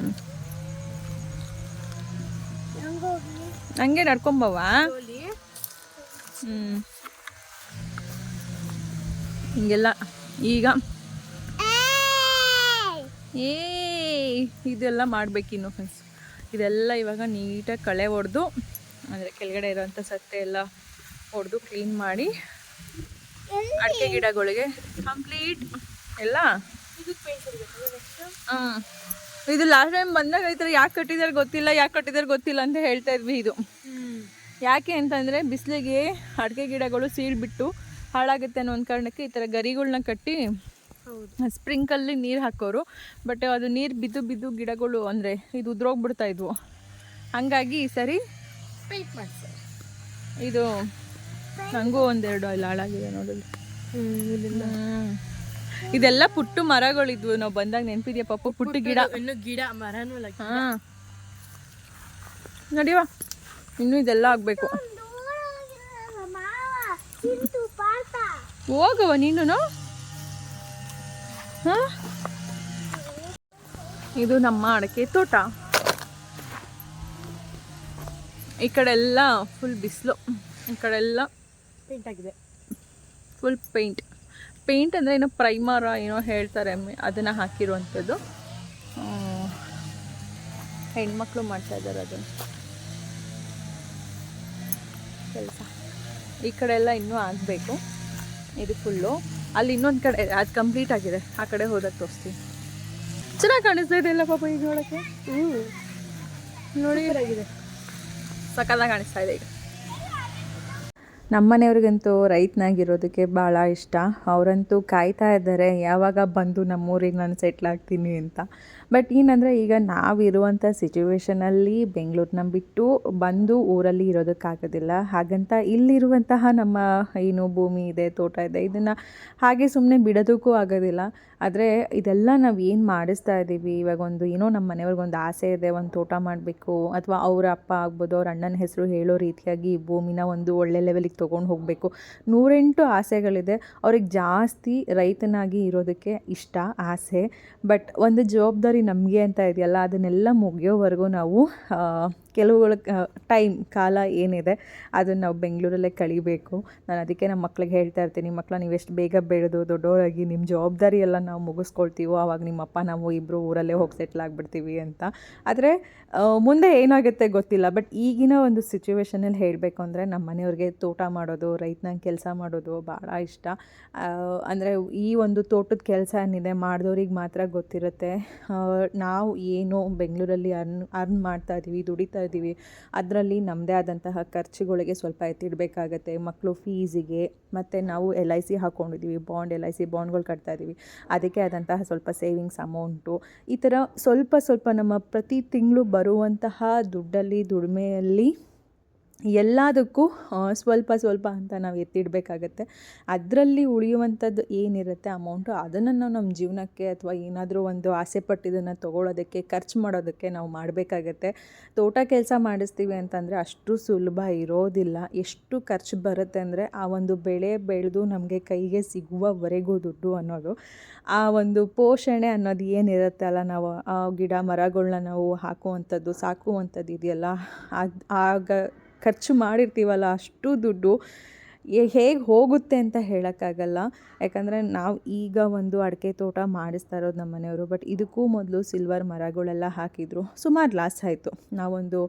ಹಂಗೆ ನಡ್ಕೊಂಬವಾ ಹ್ಞೂ ಹಿಂಗೆಲ್ಲ. ಈಗ. ಏ ಇದೆಲ್ಲ ಮಾಡಬೇಕಿನ್ನು ಫ್ರೆಂಡ್ಸ್ ಇದೆಲ್ಲ ಇವಾಗ ನೀಟಾಗಿ ಕಳೆ ಹೊಡೆದು ಅಂದರೆ ಕೆಳಗಡೆ ಇರೋಂಥ ಸತ್ತೆ ಎಲ್ಲ ಹೊಡೆದು ಕ್ಲೀನ್ ಮಾಡಿ ಅಡಿಕೆ ಗಿಡಗಳಿಗೆ ಕಂಪ್ಲೀಟ್ ಎಲ್ಲ? ಹಾಂ. ಇದು ಲಾಸ್ಟ್ ಟೈಮ್ ಬಂದಾಗ ಈ ಥರ ಯಾಕೆ ಕಟ್ಟಿದಾರೆ ಗೊತ್ತಿಲ್ಲ ಯಾಕೆ ಕಟ್ಟಿದಾರೆ ಗೊತ್ತಿಲ್ಲ ಅಂತ ಹೇಳ್ತಾ ಇದ್ವಿ ಇದು. ಯಾಕೆ ಅಂತಂದರೆ ಬಿಸಿಲಿಗೆ ಅಡಿಕೆ ಗಿಡಗಳು ಸೀಳ್ಬಿಟ್ಟು ಹಾಳಾಗುತ್ತೆ ಅನ್ನೋ ಒಂದು ಕಾರಣಕ್ಕೆ ಈ ಥರ ಗರಿಗಳನ್ನ ಕಟ್ಟಿ ಸ್ಪ್ರಿಂಕಲ್ಲಿ ನೀರು ಹಾಕೋರು. ಬಟ್ ಅದು ನೀರು ಬಿದ್ದು ಬಿದ್ದು ಗಿಡಗಳು ಅಂದರೆ ಇದು ಉದ್ರೋಗ್ಬಿಡ್ತಾ ಇದ್ವು. ಹಂಗಾಗಿ ಈ ಸರಿ ಇದು ನನಗೂ ಒಂದೆರಡು ಅಲ್ಲಿ ಹಾಳಾಗಿದೆ ನೋಡಲು. ಇದೆಲ್ಲ ಪುಟ್ಟು ಮರಗಳಿದ್ವು. ನಾವು ಬಂದಾಗ ನೆನಪಿದ್ಯಾ ಪಾಪ ಪುಟ್ಟು ಗಿಡ. ಇನ್ನು ಗಿಡ ಮರನೂ ಹಾಂ ಹಾ. ನಡಿವಾ ಇನ್ನು ಇದೆಲ್ಲ ಆಗ್ಬೇಕು. ಹೋಗವ ನೀನು ಹಾ? ಇದು ನಮ್ಮ ಅಡಕೆ ತೋಟ. ಈ ಕಡೆ ಎಲ್ಲ ಫುಲ್ ಬಿಸಿಲು. ಈ ಕಡೆ ಎಲ್ಲ ಪೇಂಟ್ ಆಗಿದೆ. ಫುಲ್ ಪೇಂಟ್ ಪೇಂಟ್ ಅಂದರೆ ಏನೋ ಪ್ರೈಮರ ಏನೋ ಹೇಳ್ತಾರೆ ಅದನ್ನು ಹಾಕಿರುವಂಥದ್ದು. ಹೆಣ್ಮಕ್ಳು ಮಾಡ್ತಾ ಇದ್ದಾರೆ ಅದನ್ನು. ಕೆಲಸ. ಈ ಕಡೆ ಎಲ್ಲ ಇನ್ನೂ ಆಗಬೇಕು. ಇದು ಫುಲ್ಲು ಅಲ್ಲಿ ಇನ್ನೊಂದು ಕಡೆ ಅದು ಕಂಪ್ಲೀಟ್ ಆಗಿದೆ. ಆ ಕಡೆ ಹೋದಾಗ ತೋರಿಸ್ತೀನಿ. ಚೆನ್ನಾಗಿ ಕಾಣಿಸ್ತಾ ಇದೆ ಎಲ್ಲ ಪಾಪ ಈಗ ನೋಡೋಕ್ಕೆ? ನೋಡಿ. ಸಕ್ಕತ್ತಾಗಿ ಕಾಣಿಸ್ತಾ ಇದೆ ಈಗ. ನಮ್ಮನೆಯವ್ರಿಗಂತೂ ರೈತನಾಗಿರೋದಕ್ಕೆ ಭಾಳ ಇಷ್ಟ. ಅವರಂತೂ ಕಾಯ್ತಾ ಇದ್ದಾರೆ ಯಾವಾಗ ಬಂದು ನಮ್ಮೂರಿಗೆ ನಾನು ಸೆಟ್ಲ್ ಆಗ್ತೀನಿ ಅಂತ. ಬಟ್ ಏನಂದರೆ ಈಗ ನಾವಿರುವಂಥ ಸಿಚುವೇಷನಲ್ಲಿ ಬೆಂಗಳೂರನ್ನ ಬಿಟ್ಟು ಬಂದು ಊರಲ್ಲಿ ಇರೋದಕ್ಕಾಗೋದಿಲ್ಲ. ಹಾಗಂತ ಇಲ್ಲಿರುವಂತಹ ನಮ್ಮ ಏನು ಭೂಮಿ ಇದೆ, ತೋಟ ಇದೆ, ಇದನ್ನು ಹಾಗೆ ಸುಮ್ಮನೆ ಬಿಡೋದಕ್ಕೂ ಆಗೋದಿಲ್ಲ. ಆದರೆ ಇದೆಲ್ಲ ನಾವು ಏನು ಮಾಡಿಸ್ತಾ ಇದ್ದೀವಿ ಇವಾಗ ಒಂದು ಏನೋ ನಮ್ಮ ಮನೆಯವ್ರಿಗೊಂದು ಆಸೆ ಇದೆ, ಒಂದು ತೋಟ ಮಾಡಬೇಕು, ಅಥವಾ ಅವರ ಅಪ್ಪ ಆಗ್ಬೋದು, ಅವ್ರ ಅಣ್ಣನ ಹೆಸರು ಹೇಳೋ ರೀತಿಯಾಗಿ ಈ ಭೂಮಿನ ಒಂದು ಒಳ್ಳೆ ಲೆವೆಲಿಗೆ ತೊಗೊಂಡು ಹೋಗಬೇಕು. ನೂರೆಂಟು ಆಸೆಗಳಿದೆ. ಅವ್ರಿಗೆ ಜಾಸ್ತಿ ರೈತನಾಗಿ ಇರೋದಕ್ಕೆ ಇಷ್ಟ, ಆಸೆ. ಬಟ್ ಒಂದು ಜವಾಬ್ದಾರಿ ನಮಗೆ ಅಂತ ಇದೆಯಲ್ಲ ಅದನ್ನೆಲ್ಲ ಮುಗಿಯೋವರೆಗೂ ನಾವು ಕೆಲವುಗಳ ಟೈಮ್ ಕಾಲ ಏನಿದೆ, ಅದನ್ನು ನಾವು ಬೆಂಗಳೂರಲ್ಲೇ ಕಳಿಬೇಕು. ನಾನು ಅದಕ್ಕೆ ನಮ್ಮ ಮಕ್ಳಿಗೆ ಹೇಳ್ತಾ ಇರ್ತೀನಿ ಮಕ್ಕಳು ನೀವು ಎಷ್ಟು ಬೇಗ ಬೆಳೆದು ದೊಡ್ಡವರಾಗಿ ನಿಮ್ಮ ಜವಾಬ್ದಾರಿ ಎಲ್ಲ ನಾವು ಮುಗಿಸ್ಕೊಳ್ತೀವೋ ಆವಾಗ ನಿಮ್ಮ ಅಪ್ಪ, ನಾವು ಇಬ್ಬರು ಊರಲ್ಲೇ ಹೋಗಿ ಸೆಟ್ಲ್ ಆಗಿಬಿಡ್ತೀವಿ ಅಂತ. ಆದರೆ ಮುಂದೆ ಏನಾಗುತ್ತೆ ಗೊತ್ತಿಲ್ಲ ಬಟ್ ಈಗಿನ ಒಂದು ಸಿಚುವೇಶನಲ್ಲಿ ಹೇಳಬೇಕು ಅಂದರೆ ನಮ್ಮ ಮನೆಯವ್ರಿಗೆ ತೋಟ ಮಾಡೋದು ರೈತನ ಕೆಲಸ ಮಾಡೋದು ಭಾಳ ಇಷ್ಟ. ಅಂದರೆ ಈ ಒಂದು ತೋಟದ ಕೆಲಸ ಏನಿದೆ, ಮಾಡಿದವ್ರಿಗೆ ಮಾತ್ರ ಗೊತ್ತಿರುತ್ತೆ. ನಾವು ಏನು ಬೆಂಗಳೂರಲ್ಲಿ ಅರ್ನ್ ಅರ್ನ್ ಮಾಡ್ತಾ ಇದ್ದೀವಿ ದುಡಿತಾ ಇದ್ದೀವಿ. ಅದರಲ್ಲಿ ನಮ್ಮದೇ ಆದಂತಹ ಖರ್ಚುಗಳಿಗೆ ಸ್ವಲ್ಪ ಎತ್ತಿಡಬೇಕಾಗತ್ತೆ. ಮಕ್ಕಳು ಫೀಸಿಗೆ ಮತ್ತು ನಾವು ಎಲ್ ಐ ಸಿ ಹಾಕ್ಕೊಂಡಿದ್ದೀವಿ ಬಾಂಡ್ ಎಲ್ ಐ ಸಿ ಬಾಂಡ್ಗಳು ಕಟ್ತಾ ಇದ್ದೀವಿ. ಅದಕ್ಕೆ ಆದಂತಹ ಸ್ವಲ್ಪ ಸೇವಿಂಗ್ಸ್ ಅಮೌಂಟು. ಈ ಥರ ಸ್ವಲ್ಪ ಸ್ವಲ್ಪ ನಮ್ಮ ಪ್ರತಿ ತಿಂಗಳು ಬರುವಂತಹ ದುಡ್ಡಲ್ಲಿ ದುಡಿಮೆಯಲ್ಲಿ ಎಲ್ಲದಕ್ಕೂ ಸ್ವಲ್ಪ ಸ್ವಲ್ಪ ಅಂತ ನಾವು ಎತ್ತಿಡಬೇಕಾಗತ್ತೆ. ಅದರಲ್ಲಿ ಉಳಿಯುವಂಥದ್ದು ಏನಿರುತ್ತೆ ಅಮೌಂಟು ಅದನ್ನು ನಾವು ನಮ್ಮ ಜೀವನಕ್ಕೆ ಅಥವಾ ಏನಾದರೂ ಒಂದು ಆಸೆ ಪಟ್ಟಿದ್ದನ್ನು ತೊಗೊಳೋದಕ್ಕೆ, ಖರ್ಚು ಮಾಡೋದಕ್ಕೆ ನಾವು ಮಾಡಬೇಕಾಗತ್ತೆ. ತೋಟ ಕೆಲಸ ಮಾಡಿಸ್ತೀವಿ ಅಂತಂದರೆ ಅಷ್ಟು ಸುಲಭ ಇರೋದಿಲ್ಲ. ಎಷ್ಟು ಖರ್ಚು ಬರುತ್ತೆ ಅಂದರೆ ಆ ಒಂದು ಬೆಳೆ ಬೆಳೆದು ನಮಗೆ ಕೈಗೆ ಸಿಗುವವರೆಗೂ ದುಡ್ಡು ಅನ್ನೋದು. ಆ ಒಂದು ಪೋಷಣೆ ಅನ್ನೋದು ಏನಿರುತ್ತೆ ಅಲ್ಲ ನಾವು, ಆ ಗಿಡ ಮರಗಳನ್ನ ನಾವು ಹಾಕುವಂಥದ್ದು, ಸಾಕುವಂಥದ್ದು ಇದೆಯಲ್ಲ ಅದು ಆಗ ಖರ್ಚು ಮಾಡಿರ್ತೀವಲ್ಲ ಅಷ್ಟು ದುಡ್ಡು ಹೇಗೆ ಹೋಗುತ್ತೆ ಅಂತ ಹೇಳೋಕ್ಕಾಗಲ್ಲ. ಯಾಕಂದರೆ ನಾವು ಈಗ ಒಂದು ಅಡಿಕೆ ತೋಟ ಮಾಡಿಸ್ತಾ ಇರೋದು ನಮ್ಮ ಮನೆಯವರು ಬಟ್ ಇದಕ್ಕೂ ಮೊದಲು ಸಿಲ್ವರ್ ಮರಗಳೆಲ್ಲ ಹಾಕಿದ್ರು. ಸುಮಾರು ಲಾಸ್ ಆಯಿತು. ನಾವೊಂದು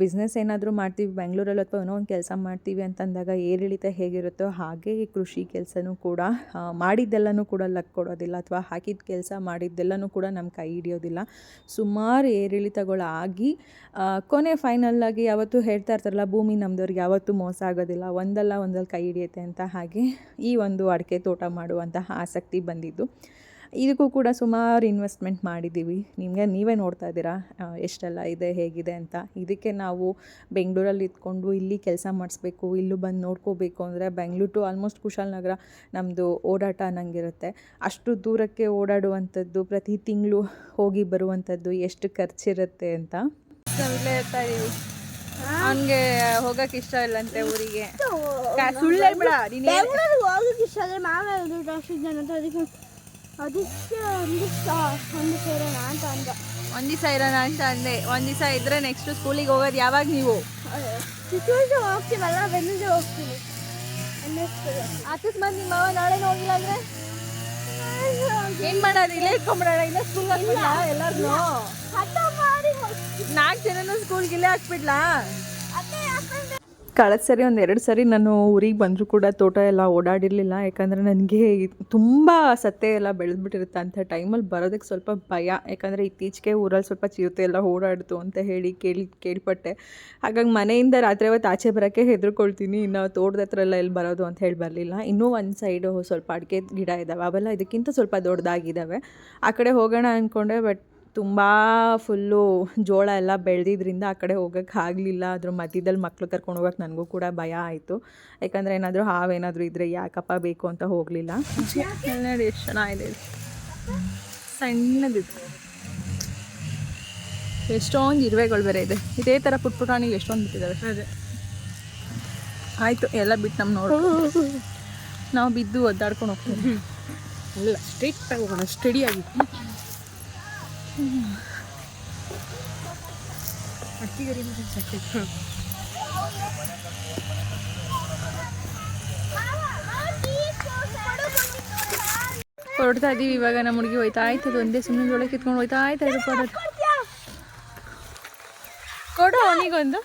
ಬಿಸ್ನೆಸ್ ಏನಾದರೂ ಮಾಡ್ತೀವಿ, ಬೆಂಗಳೂರಲ್ಲಿ ಅಥವಾ ಏನೋ ಒಂದು ಕೆಲಸ ಮಾಡ್ತೀವಿ ಅಂತಂದಾಗ ಏರಿಳಿತ ಹೇಗಿರುತ್ತೋ ಹಾಗೆ ಕೃಷಿ ಕೆಲಸನೂ ಕೂಡ ಮಾಡಿದ್ದೆಲ್ಲನೂ ಕೂಡ ಲಕ್ ಕೊಡೋದಿಲ್ಲ ಅಥವಾ ಹಾಕಿದ ಕೆಲಸ ಮಾಡಿದ್ದೆಲ್ಲನೂ ಕೂಡ ನಮ್ಮ ಕೈ ಹಿಡಿಯೋದಿಲ್ಲ. ಸುಮಾರು ಏರಿಳಿತಗಳಾಗಿ ಫೈನಲ್ ಕೊನೆ ಫೈನಲ್ಲಾಗಿ ಯಾವತ್ತೂ ಹೇಳ್ತಾ ಇರ್ತಾರಲ್ಲ, ಭೂಮಿ ನಮ್ಮದವ್ರಿಗೆ ಯಾವತ್ತೂ ಮೋಸ ಆಗೋದಿಲ್ಲ, ಒಂದಲ್ಲ ಒಂದಲ್ಲಿ ಕೈ ಹಿಡಿಯುತ್ತೆ ಅಂತ ಹಾಗೆ ಈ ಒಂದು ಅಡಿಕೆ ತೋಟ ಮಾಡುವಂತಹ ಆಸಕ್ತಿ ಬಂದಿದ್ದು. ಇದಕ್ಕೂ ಕೂಡ ಸುಮಾರು ಇನ್ವೆಸ್ಟ್ಮೆಂಟ್ ಮಾಡಿದ್ದೀವಿ. ನಿಮಗೆ ನೀವೇ ನೋಡ್ತಾ ಇದ್ದೀರಾ ಎಷ್ಟೆಲ್ಲ ಇದೆ ಹೇಗಿದೆ ಅಂತ. ಇದಕ್ಕೆ ನಾವು ಬೆಂಗಳೂರಲ್ಲಿ ಇದ್ಕೊಂಡು ಇಲ್ಲಿ ಕೆಲಸ ಮಾಡಿಸ್ಬೇಕು ಇಲ್ಲೂ ಬಂದು ನೋಡ್ಕೋಬೇಕು ಅಂದರೆ ಬೆಂಗಳೂರು ಟು ಆಲ್ಮೋಸ್ಟ್ ಕುಶಾಲನಗರ ನಮ್ಮದು ಓಡಾಟ ಅನ್ನಂಗಿರುತ್ತೆ. ಅಷ್ಟು ದೂರಕ್ಕೆ ಓಡಾಡುವಂಥದ್ದು ಪ್ರತಿ ತಿಂಗಳು ಹೋಗಿ ಬರುವಂಥದ್ದು ಎಷ್ಟು ಖರ್ಚಿರುತ್ತೆ ಅಂತ. ಇಲ್ಲೇ. ಇರ್ತಾ ಅವನಿಗೆ ಹೋಗಕ್ಕೆ ಇಷ್ಟ ಇಲ್ಲಂತೆ ಊರಿಗೆ. ಸುಳ್ಳೇ ಬಿಡ ನೀನು ಬೆಂಗಳೂರಿಗೆ ಹೋಗಕ್ಕೆ ಇಷ್ಟ ಆದರೆ ಮಾವ ಹೇಳಿದ್ರು ಅಷ್ಟು ಜನ ಅಂತ ಅದಕ್ಕೆ ಅದಕ್ಕೆ ಒಂದು ಸ- ಒಂದು ಸೇರೋಣ ಅಂತ ಅಂದ. ಒಂದು ದಿವಸ ಇರೋಣ ಅಂತ ಅಂದೆ. ಒಂದು ದಿವಸ ಇದ್ರೆ ನೆಕ್ಸ್ಟ್ ಸ್ಕೂಲಿಗೆ ಹೋಗೋದು ಯಾವಾಗ ನೀವು? ಹೋಗ್ತೀವಲ್ಲ ಬೆನ್ನಿಗೆ ಹೋಗ್ತೀವಿ ಅಕಸ್ಮಾತ್ ನಿಮ್ಮ ಮಾವ ನಾಳೆ ಹೋಗಿಲ್ಲ ಅಂದ್ರೆ? ಏನ್ ಮಾಡೋದು? ಇಲ್ಲೇ ಇಟ್ಕೊಂಡ್ಬಿಡೋಣ ಇಲ್ಲ ಸ್ಕೂಲ್ ಹಾಕ್ಬಿಡ್ಲಾ ಎಲ್ಲಾರ್ನು? ನಾಲ್ಕು ಜನನು ಸ್ಕೂಲ್ಗೆ ಇಲ್ಲೇ ಹಾಕ್ಬಿಡ್ಲಾ? ಕಳೆದ ಸರಿ, ಒಂದು ಎರಡು ಸರಿ ನಾನು ಊರಿಗೆ ಬಂದರೂ ಕೂಡ ತೋಟ ಎಲ್ಲ ಓಡಾಡಿರಲಿಲ್ಲ. ಯಾಕಂದರೆ ನನಗೆ ತುಂಬ ಸತ್ತೆ ಎಲ್ಲ ಬೆಳೆದ್ಬಿಟ್ಟಿರುತ್ತೆ ಅಂಥ ಟೈಮಲ್ಲಿ ಬರೋದಕ್ಕೆ ಸ್ವಲ್ಪ ಭಯ. ಯಾಕಂದರೆ ಇತ್ತೀಚೆಗೆ ಊರಲ್ಲಿ ಸ್ವಲ್ಪ ಚಿರತೆ ಎಲ್ಲ ಓಡಾಡ್ತು ಅಂತ ಹೇಳಿ ಕೇಳಿ, ಕೇಳ್ಪಟ್ಟೆ. ಹಾಗಾಗಿ ಮನೆಯಿಂದ ರಾತ್ರಿ ಹೊತ್ತು ಆಚೆ ಬರೋಕ್ಕೆ ಹೆದರ್ಕೊಳ್ತೀನಿ. ಇನ್ನು ತೋಟದ ಹತ್ರ ಎಲ್ಲ ಎಲ್ಲಿ ಬರೋದು ಅಂತ ಹೇಳಿ ಬರಲಿಲ್ಲ. ಇನ್ನೂ ಒಂದು ಸೈಡು ಸ್ವಲ್ಪ ಅಡಿಕೆ ಗಿಡ ಇದ್ದಾವೆ ಅವೆಲ್ಲ ಇದಕ್ಕಿಂತ ಸ್ವಲ್ಪ ದೊಡ್ಡದಾಗಿದ್ದಾವೆ ಆ ಕಡೆ ಹೋಗೋಣ ಅಂದ್ಕೊಂಡೆ ಬಟ್ ತುಂಬ ಫುಲ್ಲು ಜೋಳ ಎಲ್ಲ ಬೆಳೆದಿದ್ದರಿಂದ ಆ ಕಡೆ ಹೋಗೋಕ್ಕೆ ಆಗಲಿಲ್ಲ. ಅದ್ರ ಮಧ್ಯದಲ್ಲಿ ಮಕ್ಕಳು ಕರ್ಕೊಂಡು ಹೋಗೋಕೆ ನನಗೂ ಕೂಡ ಭಯ ಆಯಿತು. ಯಾಕಂದರೆ ಏನಾದರೂ ಹಾವೇನಾದರೂ ಇದ್ದರೆ ಯಾಕಪ್ಪ ಬೇಕು ಅಂತ ಹೋಗಲಿಲ್ಲ. ನೋಡಿ ಎಷ್ಟು ಚೆನ್ನಾಗಿದೆ ಸಣ್ಣದಿತ್ತು. ಎಷ್ಟೊಂದು ಇರುವೆಗಳು ಬೇರೆ ಇದೆ. ಇದೇ ಥರ ಪುಟ್ ಪುಟಾಣಿಗೆ ಎಷ್ಟೊಂದು ಬಿಟ್ಟಿದ್ದಾವೆ ಅದೇ. ಆಯಿತು ಎಲ್ಲ ಬಿಟ್ಟು ನಮ್ಮ ನೋಡು. ನಾವು ಬಿದ್ದು ಒದ್ದಾಡ್ಕೊಂಡು ಹೋಗ್ತೀವಿ. ಎಲ್ಲ ಸ್ಟ್ರೈಟ್ ಹೋಗೋಣ ಸ್ಟಡಿಯಾಗಿ ಅಕ್ಕಿಗರಿ ಹೊರಡ್ತಾ ಇದೀವಿ ಇವಾಗ, ನಮ್ಮ ಹುಡುಗಿ ಹೋಯ್ತಾ ಅದು ಒಂದೇ ಸುಮ್ಮನೆ ಒಳಗೆ ಕಿತ್ಕೊಂಡು ಹೋಯ್ತಾ ಆಯ್ತು ಇದು ಕೊಡೋದು ಕೊಡು ಅವನಿಗೊಂದು.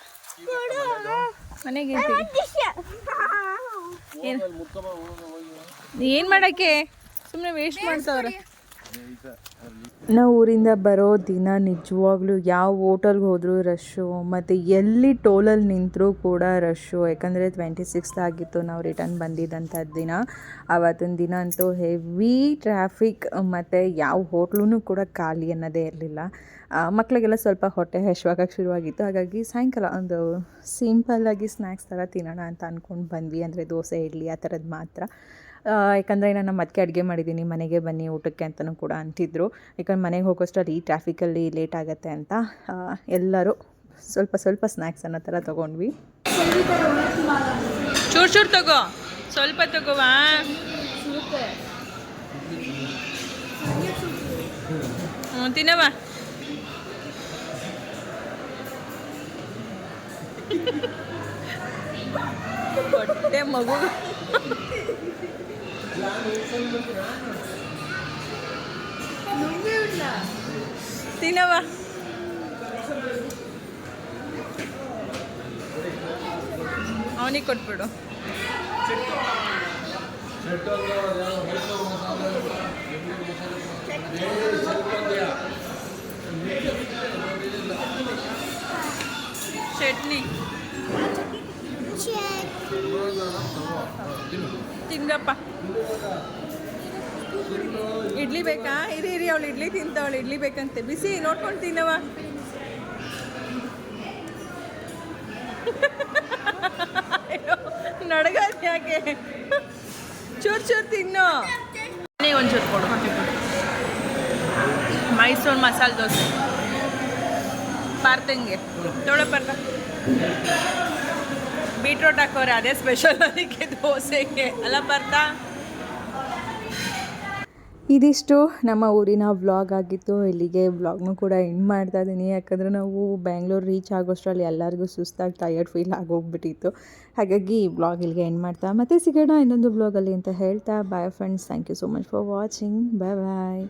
ಮನೆಗೆ ಏನು ಏನು? ಮಾಡೋಕ್ಕೆ? ಸುಮ್ಮನೆ ವೇಸ್ಟ್ ಮಾಡ್ತಾವ್ರೆ. ನಾವು ಊರಿಂದ ಬರೋ ದಿನ ನಿಜವಾಗ್ಲೂ ಯಾವ ಹೋಟೆಲ್ಗೆ ಹೋದರೂ ರಶ್ಶು, ಮತ್ತು ಎಲ್ಲಿ ಟೋಲಲ್ಲಿ ನಿಂತರೂ ಕೂಡ ರಶ್ಶು. ಯಾಕಂದರೆ ಟ್ವೆಂಟಿ ಸಿಕ್ಸ್ತ್ ಆಗಿತ್ತು ನಾವು ರಿಟರ್ನ್ ಬಂದಿದ್ದಂಥ ದಿನ. ಆವತ್ತಿನ ದಿನ ಅಂತೂ ಹೆವಿ ಟ್ರಾಫಿಕ್ ಮತ್ತು ಯಾವ ಹೋಟ್ಲೂ ಕೂಡ ಖಾಲಿ ಅನ್ನೋದೇ ಇರಲಿಲ್ಲ. ಮಕ್ಕಳಿಗೆಲ್ಲ ಸ್ವಲ್ಪ ಹೊಟ್ಟೆ ಹಶ್ವಾಗಕ್ಕೆ ಶುರುವಾಗಿತ್ತು. ಹಾಗಾಗಿ ಸಾಯಂಕಾಲ ಒಂದು ಸಿಂಪಲ್ಲಾಗಿ ಸ್ನ್ಯಾಕ್ಸ್ ಥರ ತಿನ್ನೋಣ ಅಂತ ಅಂದ್ಕೊಂಡು ಬಂದ್ವಿ. ಅಂದರೆ ದೋಸೆ, ಇಡ್ಲಿ ಆ ಥರದ್ದು ಮಾತ್ರ. ಯಾಕಂದರೆ ನಾನು ಅದಕ್ಕೆ ಅಡುಗೆ ಮಾಡಿದ್ದೀನಿ, ಮನೆಗೆ ಬನ್ನಿ, ಊಟಕ್ಕೆ ಅಂತಲೂ ಕೂಡ ಅಂತಿದ್ರು. ಯಾಕಂದ್ರೆ ಮನೆಗೆ ಹೋಗೋಷ್ಟರಲ್ಲಿ ಈ ಟ್ರಾಫಿಕಲ್ಲಿ ಲೇಟ್ ಆಗುತ್ತೆ ಅಂತ ಎಲ್ಲರೂ ಸ್ವಲ್ಪ ಸ್ವಲ್ಪ ಸ್ನ್ಯಾಕ್ಸ್ ಅನ್ನೋ ಥರ ತೊಗೊಂಡ್ವಿ. ಚೂರು ಚೂರು ತಗೋ, ಸ್ವಲ್ಪ ತಗೋವಾ? ತಿನ್ನವ ಮಗು. ತಿನ್ನವ ಅವನಿಗೆ ಕೊಟ್ಬಿಡು ಚಟ್ನಿ ತಿಂದಪ್ಪ ಇಡ್ಲಿ ಬೇಕಾ? ಇರಿ ಇರಿ, ಅವಳು ಇಡ್ಲಿ ತಿಂತವಳು, ಇಡ್ಲಿ ಬೇಕಂತೆ. ಬಿಸಿ, ನೋಡ್ಕೊಂಡು ತಿನ್ನವ ನಡಗದ್ ಯಾಕೆ? ಚೂರು ಚೂರು ತಿನ್ನು. ಒಂಚೂರು ಕೊಡು ಮೈಸೂರು ಮಸಾಲೆ ದೋಸೆ. ಪಾರ್ತಂಗೆ ತೊಳೆ ಪಾರ್ತ ಬೀಟ್ರೋಟ್ ಹಾಕೋರೆ, ಅದೇ ಸ್ಪೆಷಲ್ ಅದಕ್ಕೆ ದೋಸೆಗೆ. ಅಲ್ಲ ಪಾರ್ಥ ಇದಿಷ್ಟು ನಮ್ಮ ಊರಿನ ವ್ಲಾಗ್ ಆಗಿತ್ತು. ಇಲ್ಲಿಗೆ ವ್ಲಾಗ್ನು ಕೂಡ ಎಂಡ್ ಮಾಡ್ತಾ ಇದ್ದೀನಿ ಯಾಕಂದರೆ ನಾವು ಬ್ಯಾಂಗ್ಳೂರು ರೀಚ್ ಆಗೋಷ್ಟರಲ್ಲಿ ಎಲ್ಲರಿಗೂ ಸುಸ್ತಾಗಿ ಟಯರ್ಡ್ ಫೀಲ್ ಆಗೋಗ್ಬಿಟ್ಟಿತ್ತು. ಹಾಗಾಗಿ ಈ ವ್ಲಾಗ್ ಇಲ್ಲಿಗೆ ಎಂಡ್ ಮಾಡ್ತಾ. ಮತ್ತೆ ಸಿಗೋಣ ಇನ್ನೊಂದು ವ್ಲಾಗಲ್ಲಿ ಅಂತ ಹೇಳ್ತಾ. Bye friends thank you so much for watching bye bye